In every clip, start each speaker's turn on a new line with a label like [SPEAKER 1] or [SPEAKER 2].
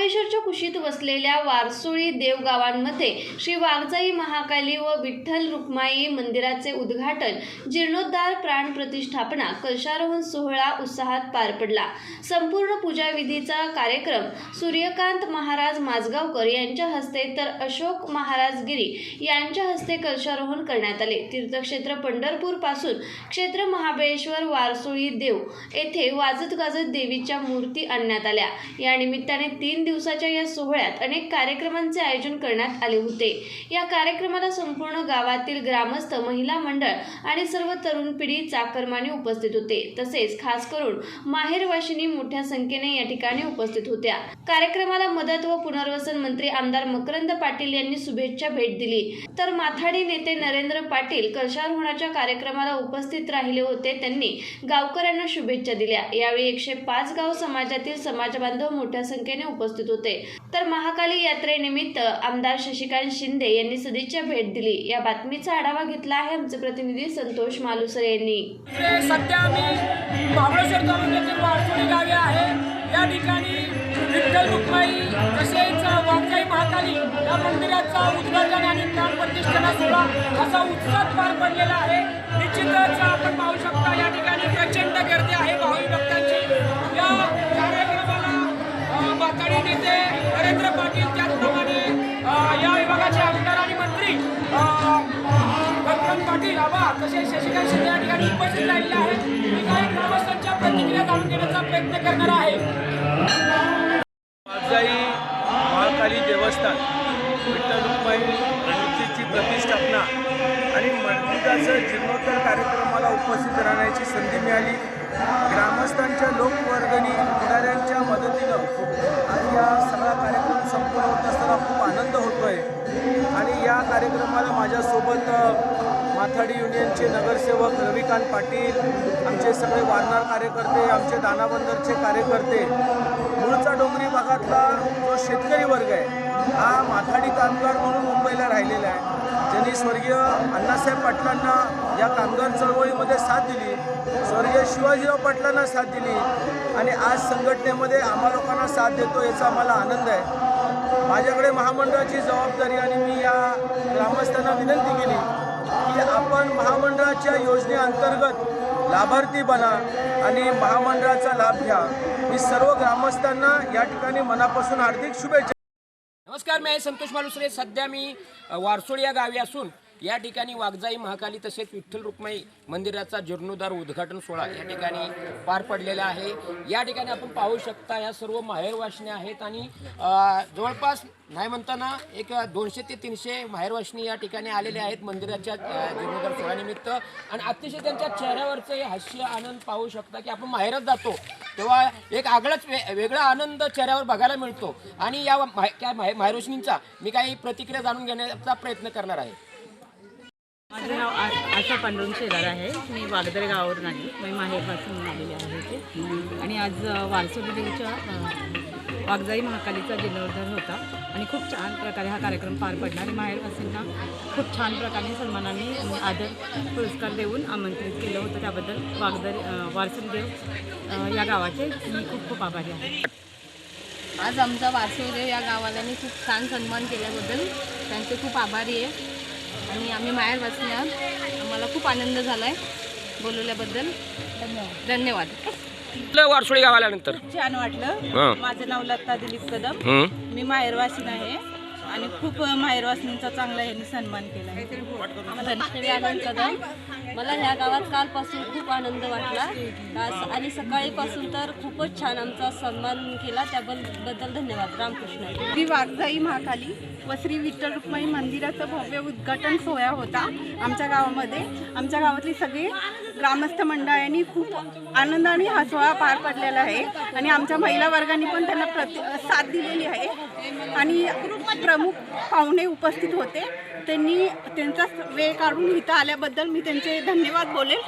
[SPEAKER 1] महाबळेश्वरच्या कुशीत वसलेल्या वारसुळी देवगावांमध्ये श्री वाघजाई महाकाली व विठ्ठल रुक्माई मंदिराचे उद्घाटन जीर्णोद्धार प्राण प्रतिष्ठापना कलशारोहण सोहळा उत्साहात पार पडला. संपूर्ण पूजाविधीचा कार्यक्रम सूर्यकांत महाराज माजगावकर यांच्या हस्ते तर अशोक महाराज गिरी यांच्या हस्ते कलशारोहण करण्यात आले. तीर्थक्षेत्र पंढरपूरपासून क्षेत्र महाबळेश्वर वारसुळी देव येथे वाजत गाजत देवीच्या मूर्ती आणण्यात आल्या. या निमित्ताने तीन दिवसाच्या या सोहळ्यात अनेक कार्यक्रमांचे आयोजन करण्यात आले होते. या कार्यक्रमाला संपूर्ण गावातील ग्रामस्थ महिला मंडळ आणि सर्व तरुण पिढी चाकरमाने उपस्थित होते. तसेच खास करून माहेरवाशिनी मोठ्या संख्येने या ठिकाणी उपस्थित होत्या. कार्यक्रमाला मदत व पुनर्वसन मंत्री आमदार मकरंद पाटील यांनी शुभेच्छा भेट दिली. तर माथाडी नेते नरेंद्र पाटील होण्याच्या कार्यक्रमाला उपस्थित राहिले होते त्यांनी गावकऱ्यांना शुभेच्छा दिल्या. यावेळी एकशे पाच गाव समाजातील समाजबांधव मोठ्या संख्येने उपस्थित होते. तर महाकाली यात्रेनिमित्त आमदार शशिकांत शिंदे यांनी सदिच्छा भेट दिली. या बातमीचा आढावा घेतला आहे आमचे प्रतिनिधी संतोष मालुसरे यांनी.
[SPEAKER 2] सध्या मी महाबळेश्वर तालुक्यातील गावी आहे. या ठिकाणी विठ्ठल रुक्माई तसेच वाघाई महाकाली या मंदिराचा उद्घाटन आणि प्राणप्रतिष्ठाना सोहळा असा उत्साह पार पडलेला आहे. निश्चितच आपण पाहू शकता या ठिकाणी प्रचंड गर्दी आहे. भावी पाटील आबा तसेच शशिकांत शिंदे या ठिकाणी उपस्थित राहिलेले आहेत. मी काही ग्रामस्थांच्या प्रतिक्रिया जाणून घेण्याचा प्रयत्न करणार आहे.
[SPEAKER 3] वाघजाई महाकाली देवस्थान विठ्ठल रुक्माई मूर्तीची प्रतिष्ठापना आणि मंदिराचं जीर्णोत्तर कार्यक्रमाला उपस्थित राहण्याची संधी मिळाली. ग्रामस्थांच्या लोकवर्गणी पुढाऱ्यांच्या मदतीनं आणि या सगळा कार्यक्रम संपन्न होत असताना खूप आनंद होतो आहे आणि या कार्यक्रमाला माझ्यासोबत माथाडी युनियनचे नगरसेवक रविकांत पाटील आमचे सगळे वारणार कार्यकर्ते आमचे दानाबंदरचे कार्यकर्ते मूळचा डोंगरी भागातला जो शेतकरी वर्ग आहे हा माथाडी कामगार म्हणून मुंबईला राहिलेला आहे. ज्यांनी स्वर्गीय अण्णासाहेब पाटलांना या कामगार चळवळीमध्ये साथ दिली स्वर्गीय शिवाजीराव पाटलांना साथ दिली आणि आज संघटनेमध्ये आम्हा लोकांना साथ देतो याचा आम्हाला आनंद आहे. माझ्याकडे महामंडळाची जबाबदारी आणि मी या ग्रामस्थांना विनंती केली की आपण महामंडळाच्या योजनेअंतर्गत लाभार्थी बना आणि महामंडळाचा लाभ घ्या. मी सर्व ग्रामस्थांना या ठिकाणी मनापासून हार्दिक शुभेच्छा
[SPEAKER 2] नमस्कार मी संतोष मालुसरे. सध्या मी अ, वारसोळी या गावी असून या ठिकाणी वाघजाई महाकाली तसेच विठ्ठल रुक्माई मंदिराचा जीर्णोद्धार उद्घाटन सोहळा या ठिकाणी पार पडलेला आहे. या ठिकाणी आपण पाहू शकता या सर्व माहेरवाशिण्या आहेत आणि जवळपास नाही म्हणताना एक दोनशे ते तीनशे माहेरवाशिनी या ठिकाणी आलेले आहेत मंदिराच्या जीर्णोद्धार सोहळ्यानिमित्त आणि अतिशय त्यांच्या चेहऱ्यावरचं हे हास्य आनंद पाहू शकता की आपण माहेरात जातो तेव्हा एक आगळाच वे वेगळा आनंद चेहऱ्यावर बघायला मिळतो. आणि या माहे- त्या मी काही प्रतिक्रिया जाणून घेण्याचा प्रयत्न करणार आहे.
[SPEAKER 4] माझं नाव आ- आशा पांडुरंग शेलार आहे. मी वागदरे गावावरून आली. मी माहेरपासून आलेली आहे इथे. आणि आज अ, वारसोली देवीच्या वाघजाई महाकालीचा जीर्णोद्धार होता. आणि खूप छान प्रकारे हा कार्यक्रम पार पडला. आणि माहेरवासींना खूप छान प्रकारे सन्मानाने आदर पुरस्कार देऊन आमंत्रित केलं होतं. त्याबद्दल वागदरे अ, वारसोली देव या गावाचे मी खूप खूप आभारी आहे.
[SPEAKER 5] आज आमचा वारसुदेव या गावाल्याने खूप छान सन्मान केल्याबद्दल त्यांचे खूप आभारी आहे. आणि आम्ही माहेर वाचले आहोत. आम्हाला खूप आनंद झाला आहे बोलवल्याबद्दल. धन्यवाद.
[SPEAKER 2] वारसोळी गावाला नंतर
[SPEAKER 6] छान वाटलं. माझं नाव लता दिलीप कदम. मी माहेरवासीन आहे. आणि खूप माहेरवासींचा चांगला यांनी सन्मान केला.
[SPEAKER 5] मला ह्या गावात कालपासून खूप आनंद वाटला. आणि सकाळीपासून तर खूपच छान आमचा सन्मान केला. त्याबद्दल धन्यवाद. रामकृष्ण.
[SPEAKER 6] श्री वाघजाई महाकाली व श्री विठ्ठल रुक्माई मंदिराचं भव्य उद्घाटन सोहळा होता आमच्या गावामध्ये. आमच्या गावातली सगळी ग्रामस्थ मंडळांनी खूप आनंदाने हा सोहळा पार पडलेला आहे. आणि आमच्या महिला वर्गाने पण त्यांना प्रति साथ दिलेली आहे. आणि प्रमुख पाहुणे उपस्थित होते. त्यांनी त्यांचा वेळ काढून इथं आल्याबद्दल मी त्यांचे धन्यवाद बोलेल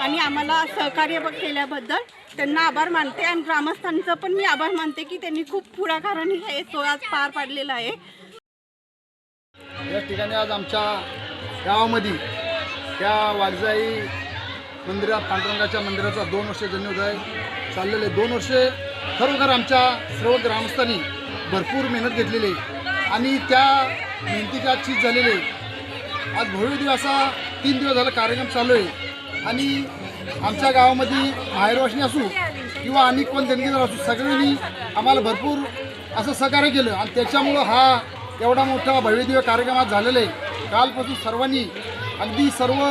[SPEAKER 6] आणि आम्हाला सहकार्य केल्याबद्दल त्यांना आभार मानते आणि ग्रामस्थांचं पण मी आभार मानते की त्यांनी खूप पुढाकाराने हे सोहळा पार पाडलेला आहे.
[SPEAKER 7] या ठिकाणी आज आमच्या गावामध्ये त्या वाघजाई मंदिरात पांडुरंगाच्या मंदिराचा दोन वर्ष जन्मोदय चाललेले दोन वर्षे खरोखर आमच्या सर्व ग्रामस्थांनी भरपूर मेहनत घेतलेली आहे. आणि त्या मेहनतीची झालेले चीज झालेली आहे आज भव्य दिवसा असा तीन दिवस झाला कार्यक्रम चालू आहे. आणि आमच्या गावामध्ये माहेरवाशिनी असू किंवा आणि कोण देणगीदार असू सगळ्यांनी आम्हाला भरपूर असं सहकार्य केलं. आणि त्याच्यामुळं हा एवढा मोठा भव्यदिव्य कार्यक्रम आज झालेला आहे. कालपासून सर्वांनी अगदी सर्व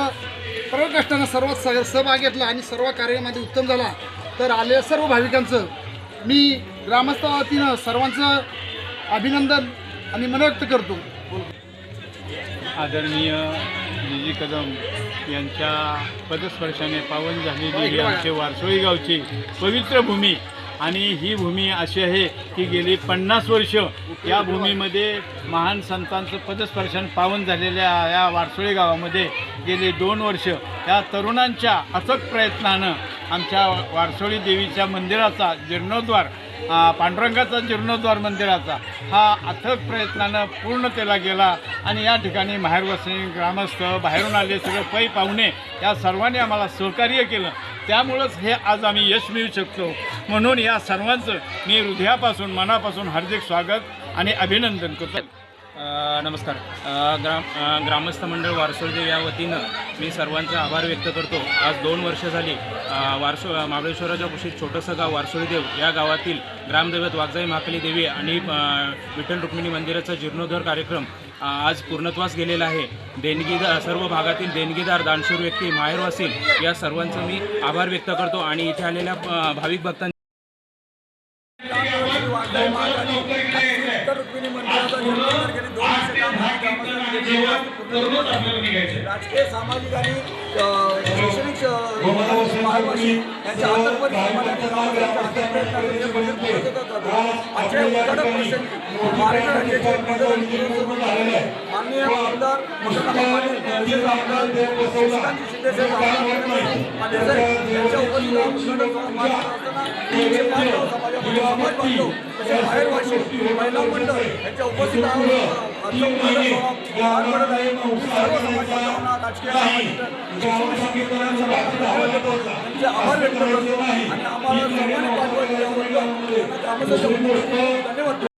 [SPEAKER 7] सर्व कष्टानं सर्व सह सहभाग घेतला आणि सर्व कार्यक्रमामध्ये उत्तम झाला. तर आलेल्या सर्व भाविकांचं मी ग्रामस्थ वतीनं सर्वांचं अभिनंदन आणि मनोव्यक्त करतो.
[SPEAKER 8] आदरणीय निजी कदम यांच्या पदस्पर्शाने पावन झालेली ही आमचे वारसोळी गावची पवित्र भूमी. आणि ही भूमी अशी आहे की गेली पन्नास वर्ष या भूमीमध्ये महान संतांचं पदस्पर्शाने पावन झालेल्या या वारसोळी गावामध्ये गेली दोन वर्ष. या तरुणांच्या अथक प्रयत्नानं आमच्या वारसोळी देवीच्या मंदिराचा जीर्णोद्वार पांडुरंगाचा जीर्णोद्वार मंदिराचा हा अथक प्रयत्नानं पूर्ण केला गेला आणि या ठिकाणी माहेरवासी ग्रामस्थ बाहेरून आले सगळे पै पाहुणे या सर्वांनी आम्हाला सहकार्य केलं. त्यामुळंच हे आज आम्ही यश मिळू शकतो. म्हणून या सर्वांचं मी हृदयापासून मनापासून हार्दिक स्वागत आणि अभिनंदन करतो.
[SPEAKER 9] नमस्कार. ग्राम ग्रामस्थ मंडळ वारसोळदेव या वतीनं मी सर्वांचे आभार व्यक्त करतो. आज दोन वर्ष झाली वारसो महाबळेश्वराच्या कुशीत छोटंसं गाव वारसोळीदेव या गावातील ग्रामदैवत वाघजाई महाकाली देवी आणि विठ्ठल रुक्मिणी मंदिराचा जीर्णोद्धार कार्यक्रम आज पूर्णत्वास गेलेला आहे. देणगीदार सर्व भागातील देणगीदार दानशूर व्यक्ती माहेरवासील या सर्वांचं मी आभार व्यक्त करतो आणि इथे आलेल्या भाविक
[SPEAKER 3] भक्तांनी করব তারপরে राजकीय सामाजिक आणि शैक्षणिक यांच्या हे. आजच्या उद्घाटन महाराष्ट्र राज्याचे माननीय आमदार यांच्या बांधव तसेच बाहेरवासी महिला मंडळ यांच्या उपस्थित सर्व समाज राजकीय त्यांचे आभार व्यक्त करतो. आणि आम्हाला सर्वांनी